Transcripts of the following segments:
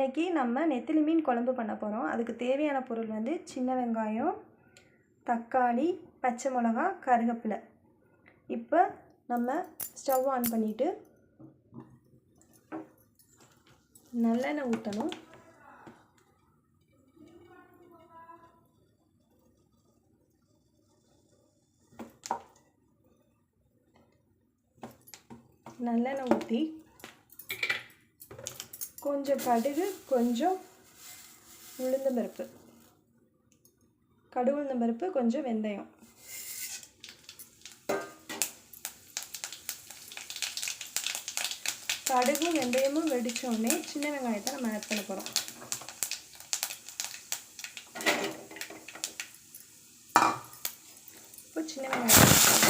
இன்றைக்கி நம்ம நெத்திலி மீன் குழம்பு பண்ண போகிறோம் அதுக்கு தேவையான பொருள் வந்து சின்ன வெங்காயம் தக்காளி பச்சை மிளகா கருகப்பிலை. இப்போ நம்ம ஸ்டவ் ஆன் பண்ணிவிட்டு நல்லெண்ணெய் ஊற்றணும் நல்லெண்ணெய் ஊற்றி கொஞ்சம் கடுகு கொஞ்சம் உளுந்தம் பருப்பு. கடுகு உளுந்தம் பருப்பு கொஞ்சம் வெந்தயம். கடுகும் வெந்தயமும் வெடித்தோடனே சின்ன வெங்காயத்தை நம்ம ஆட் பண்ண போகிறோம் இப்போ சின்ன வெங்காயம்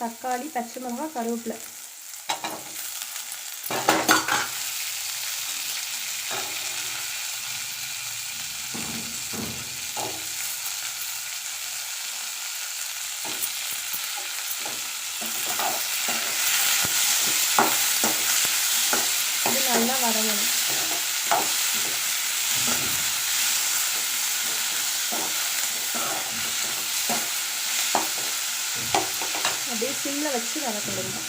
தக்காளி பச்சை மிளகாய் கருவேப்பிலை. இது நல்லா வரணும் அப்படியே சிம்மில் வச்சு வதக்கிடுங்க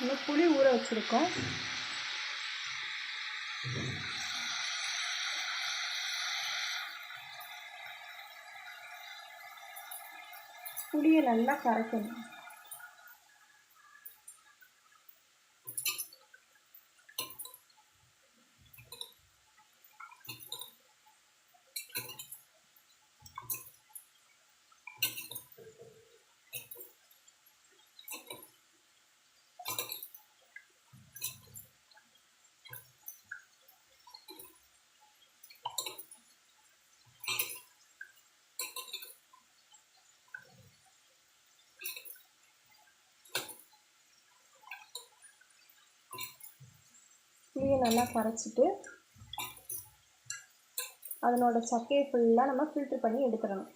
இன்னும் புளி ஊற வச்சுருக்கோம். புளியை நல்லா கரைக்கணும் புளியை நல்லா கரைச்சிட்டு அதனோட சக்கையை ஃபுல்லாக நம்ம ஃபில்ட்ரு பண்ணி எடுத்துடணும்.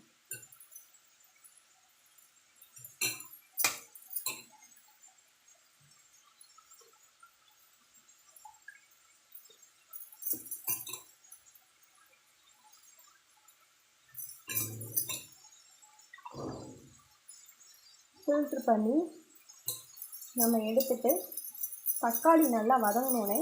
ஃபில்ட்ரு பண்ணி நம்ம எடுத்துட்டு தக்காளி நல்லா வதங்கினோடனே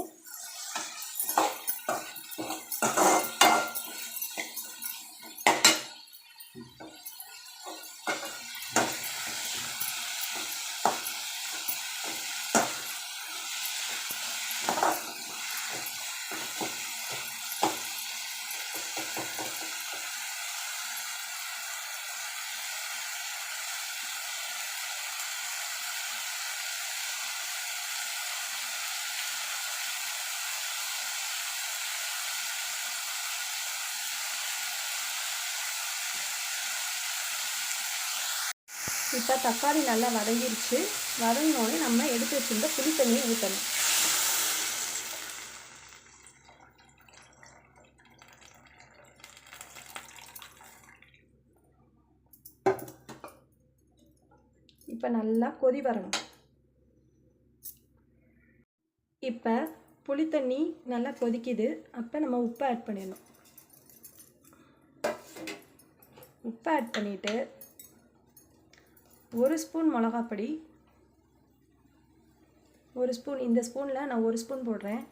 இப்போ தக்காளி நல்லா வதங்கிருச்சு. வதங்கினோடனே நம்ம எடுத்து வச்சிருந்த புளி தண்ணியை ஊற்றணும் இப்போ நல்லா கொதி வரணும். இப்போ புளி தண்ணி நல்லா கொதிக்குது. அப்போ நம்ம உப்பு ஆட் பண்ணிடணும். உப்பு ஆட் பண்ணிவிட்டு ஒரு ஸ்பூன் மிளகாப்பொடி ஒரு ஸ்பூன் இந்த ஸ்பூனில் நான் ஒரு ஸ்பூன் போடுறேன்.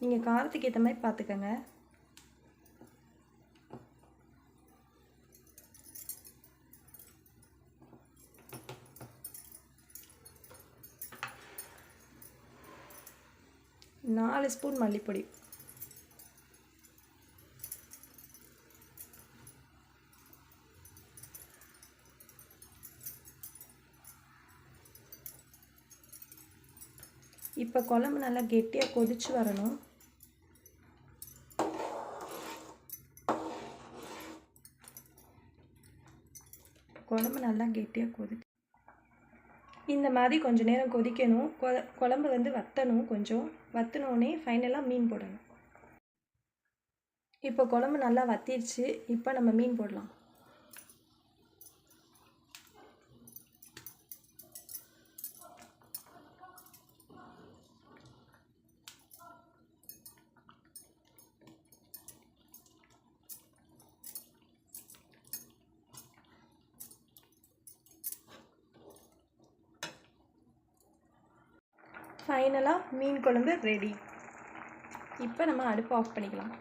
நீங்கள் காரத்துக்கு ஏற்ற மாதிரி பார்த்துக்கங்க நாலு ஸ்பூன் மல்லிப்பொடி. இப்போ குழம்பு நல்லா கெட்டியாக கொதிச்சு வரணும். குழம்பு நல்லா கெட்டியாக கொதி இந்த மாதிரி கொஞ்சம் நேரம் கொதிக்கணும். கொ- குழம்பு வந்து வத்தணும் கொஞ்சம். வத்தினோடனே ஃபைனலாக மீன் போடணும். இப்போ குழம்பு நல்லா வத்திடுச்சு இப்போ நம்ம மீன் போடலாம். ஃபைனலாக மீன் குழம்பு ரெடி இப்போ நம்ம அடுப்பு ஆஃப் பண்ணிக்கலாம்.